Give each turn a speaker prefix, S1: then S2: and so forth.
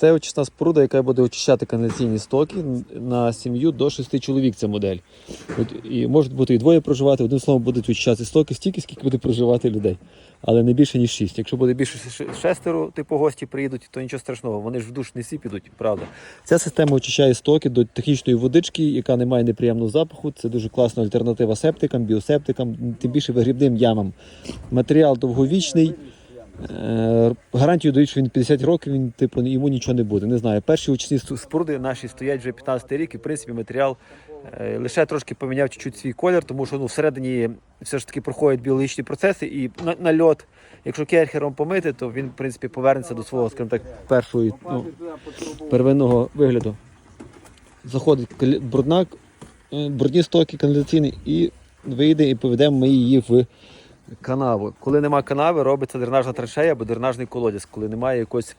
S1: Це очисна споруда, яка буде очищати каналізаційні стоки на сім'ю до 6 чоловік. Ця модель. І можуть бути і двоє проживати, одним словом, будуть очищати стоки стільки, скільки буде проживати людей. Але не більше, ніж 6. Якщо буде більше шестеро, типу гості приїдуть, то нічого страшного. Вони ж в душ не всі підуть, правда. Ця система очищає стоки до технічної водички, яка не має неприємного запаху. Це дуже класна альтернатива септикам, біосептикам, тим більше вигрібним ямам. Матеріал довговічний. Е, Гарантію дають, що він 50 років, він типу йому нічого не буде. Не знаю. Перші очисні споруди наші стоять вже 15 рік, і в принципі матеріал е, лише трошки поміняв чуть-чуть свій колір, тому що ну, всередині все ж таки проходять біологічні процеси, і на, нальот, якщо керхером помити, то він в принципі повернеться до свого, скажімо так, першої ну, первинного вигляду. Заходить калі- брудна, е, брудні стоки каналізаційні і вийде і поведемо ми її в канаву. Коли нема канави, робиться дренажна траншея або дренажний колодязь, коли немає якогось